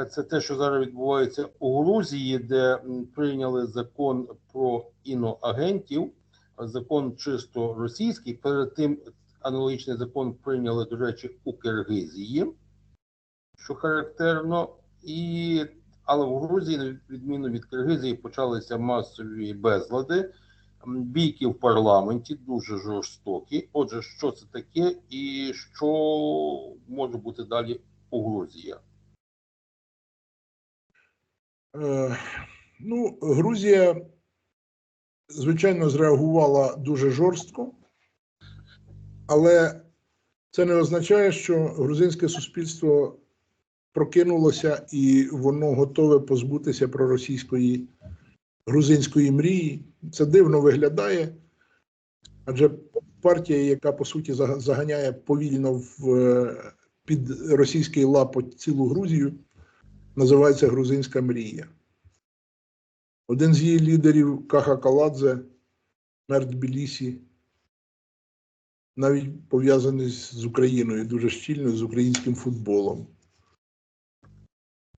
е, це те, що зараз відбувається у Грузії, де прийняли закон про іноагентів, закон чисто російський. Перед тим аналогічний закон прийняли, до речі, у Киргизії, що характерно, і але в Грузії, на відміну від Киргизії, почалися масові безлади. Бійки в парламенті дуже жорстокі. Отже, що це таке, і що може бути далі у Грузії? Е, Ну, Грузія, звичайно, зреагувала дуже жорстко, але це не означає, що грузинське суспільство прокинулося і воно готове позбутися проросійської грузинської мрії. Це дивно виглядає, адже партія, яка по суті заганяє повільно в, е, під російський лапоть цілу Грузію, називається Грузинська мрія. Один з її лідерів Каха Каладзе, мер Тбілісі, навіть пов'язаний з Україною дуже щільно з українським футболом.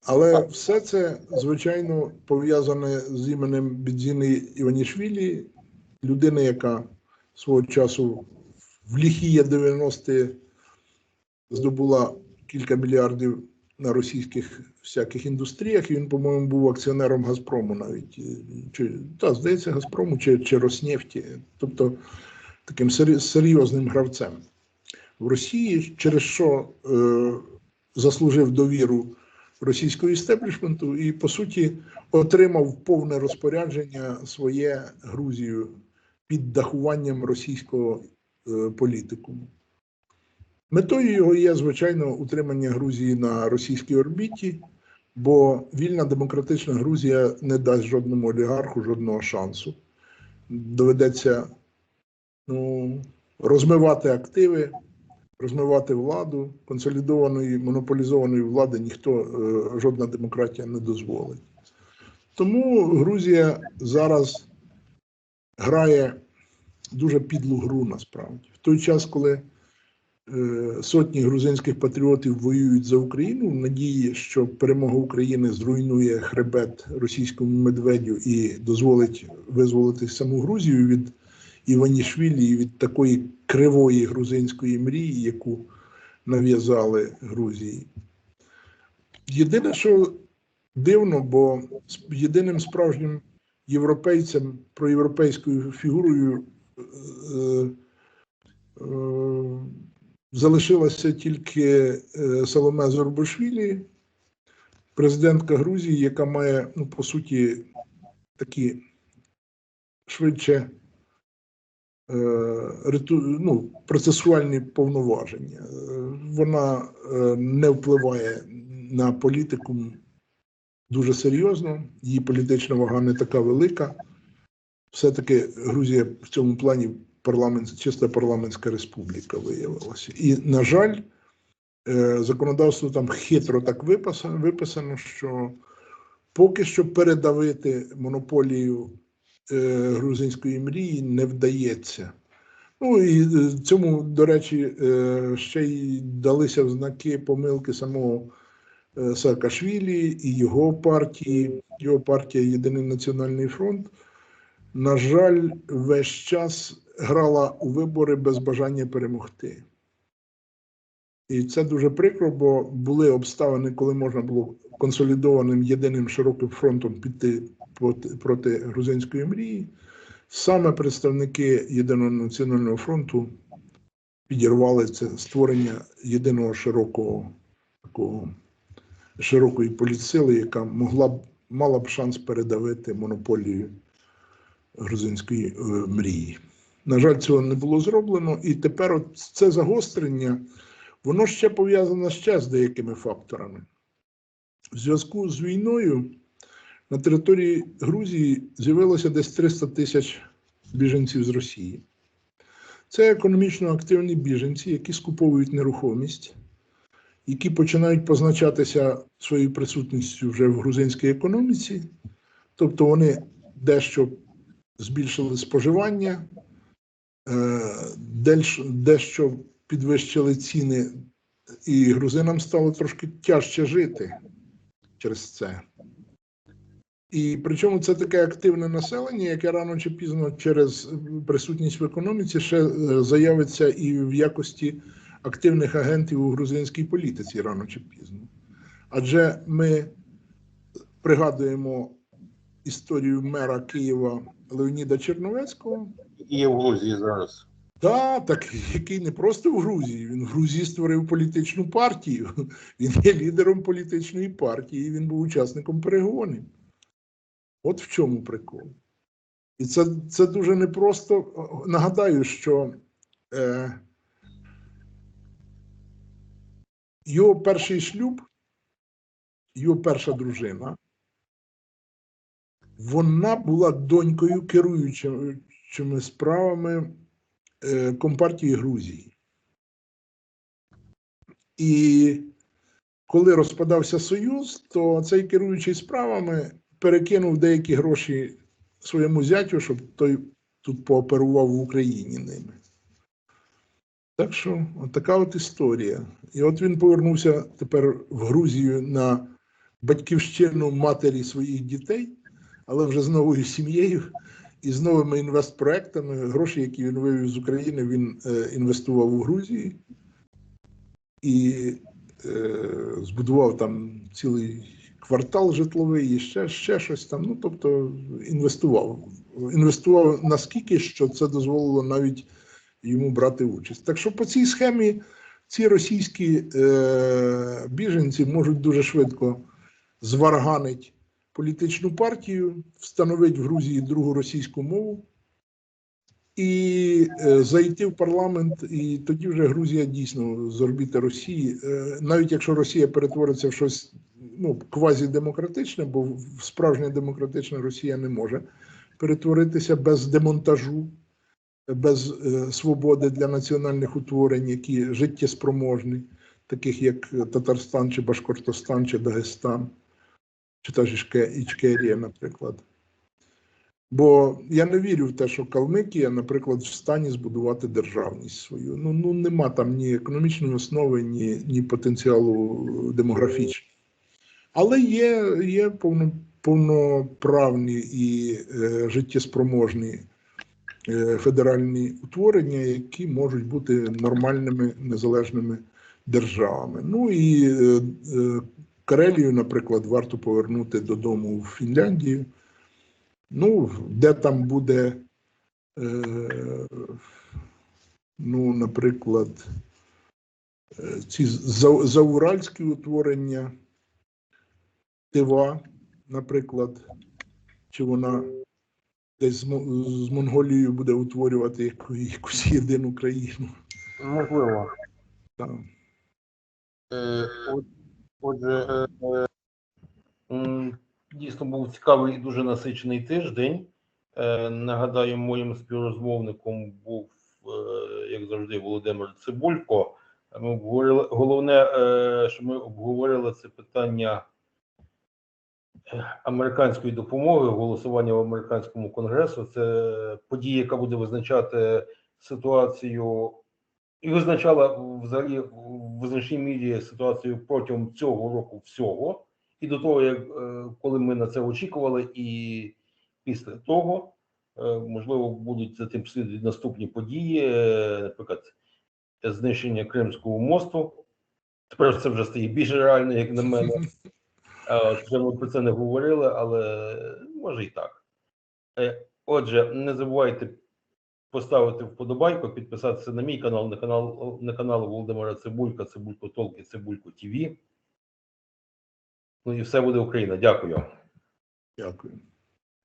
Але все це, звичайно, пов'язане з іменем Бідзіни Іванішвілі, людини, яка свого часу в ліхі 90-ті здобула кілька мільярдів на російських всяких індустріях. Він, по-моєму, був акціонером Газпрому навіть. Чи, та, здається, Газпрому чи, чи Роснефті. Тобто таким серйозним гравцем в Росії, через що е, заслужив довіру російського істеблішменту і, по суті, отримав повне розпорядження своє Грузію під дахуванням російського е, політикуму. Метою його є, звичайно, утримання Грузії на російській орбіті, бо вільна демократична Грузія не дасть жодному олігарху жодного шансу. Доведеться ну, розмивати активи, розмивати владу. Консолідованої монополізованої влади ніхто, е, жодна демократія не дозволить. Тому Грузія зараз грає дуже підлу гру насправді. В той час, коли сотні грузинських патріотів воюють за Україну в надії, що перемога України зруйнує хребет російському медведю і дозволить визволити саму Грузію від Іванішвілі і від такої кривої грузинської мрії, яку нав'язали Грузії. Єдине, що дивно, бо єдиним справжнім європейцем, проєвропейською фігурою е, е, залишилася тільки е, Соломе Зорбашвілі, президентка Грузії, яка має, ну, по суті, такі швидше е, риту, ну, процесуальні повноваження. Е, Вона е, не впливає на політику дуже серйозно, її політична вага не така велика. Все-таки Грузія в цьому плані парламент, чиста парламентська республіка виявилася. І, на жаль, е, законодавство там хитро так виписано, виписано, що поки що передавити монополію е, грузинської мрії не вдається. Ну і е, цьому, до речі, ще й далися знаки помилки самого Саакашвілі і його партії, його партія Єдиний Національний фронт. На жаль, весь час грала у вибори без бажання перемогти. І це дуже прикро, бо були обставини, коли можна було консолідованим єдиним широким фронтом піти проти, грузинської мрії. Саме представники Єдиного національного фронту підірвали це створення єдиного широкого такого широкої політсили, яка могла б мала б шанс передавити монополію грузинської е, мрії. На жаль, цього не було зроблено, і тепер от це загострення, воно ще пов'язане ще з деякими факторами. В зв'язку з війною на території Грузії з'явилося десь 300 тисяч біженців з Росії. Це економічно активні біженці, які скуповують нерухомість, які починають позначатися своєю присутністю вже в грузинській економіці, тобто вони дещо збільшили споживання, е, дещо підвищили ціни, і грузинам стало трошки тяжче жити через це. І причому це таке активне населення, яке рано чи пізно через присутність в економіці ще е, заявиться і в якості активних агентів у грузинській політиці рано чи пізно. Адже ми пригадуємо історію мера Києва Леоніда Черновецького, І є в Грузії зараз. Да, так який не просто в Грузії. Він в Грузії створив політичну партію. Він є лідером політичної партії. Він був учасником перегонів. От в чому прикол. І це, це дуже непросто. Нагадаю, що е, його перший шлюб, його перша дружина, вона була донькою керуючими справами е, Компартії Грузії. І коли розпадався Союз, то цей керуючий справами перекинув деякі гроші своєму зятю, щоб той тут пооперував в Україні ними. Так що, от така от історія. І от він повернувся тепер в Грузію на батьківщину матері своїх дітей, але вже з новою сім'єю і з новими інвестпроектами. Гроші, які він вивів з України, він е, інвестував у Грузії і е, збудував там цілий квартал житловий і ще, ще щось там. Ну, тобто інвестував. Інвестував наскільки, що це дозволило навіть йому брати участь. Так що по цій схемі ці російські е, біженці можуть дуже швидко зварганити політичну партію, встановити в Грузії другу російську мову і е, зайти в парламент, і тоді вже Грузія дійсно з орбіти Росії, е, навіть якщо Росія перетвориться в щось ну, квазідемократичне, бо справжня демократична Росія не може перетворитися без демонтажу, без е, свободи для національних утворень, які життєспроможні, таких як Татарстан, чи Башкортостан, чи Дагестан, чи та ж Ічкерія, наприклад. Бо я не вірю в те, що Калмикія, наприклад, в стані збудувати державність свою. Ну, ну нема там ні економічної основи, ні, ні потенціалу демографічного. Але є, є повно, повноправні і е, життєспроможні е, федеральні утворення, які можуть бути нормальними незалежними державами. Ну і е, е, Карелію, наприклад, варто повернути додому в Фінляндію. Ну, де там буде, е, ну, наприклад, е, ці зауральські утворення, Тива, наприклад, чи вона десь з, з Монголією буде утворювати яку- якусь єдину країну. Можливо. Так. Е, от- Отже, е, е, дійсно був цікавий і дуже насичений тиждень. Е, Нагадаю, моїм співрозмовником був, як завжди, Володимир Цибулько. Ми обговорили головне, що ми обговорили це питання американської допомоги, голосування в американському конгресу. Це подія, яка буде визначати ситуацію і визначала взагалі в визначній мірі ситуацію протягом цього року всього, і до того, як е, коли ми на це очікували, і після того, е, можливо, будуть за тим слідувати наступні події, е, наприклад, знищення Кримського мосту. Тепер це вже стає більш реально, як на мене. Вже ми про це не говорили, але може і так. Отже, не забувайте поставити вподобайку, підписатися на мій канал, на канал, на канал Володимира Цибулька, Цибулько Толки, Цибулько ТВ. Ну і все буде Україна. Дякую. Дякую.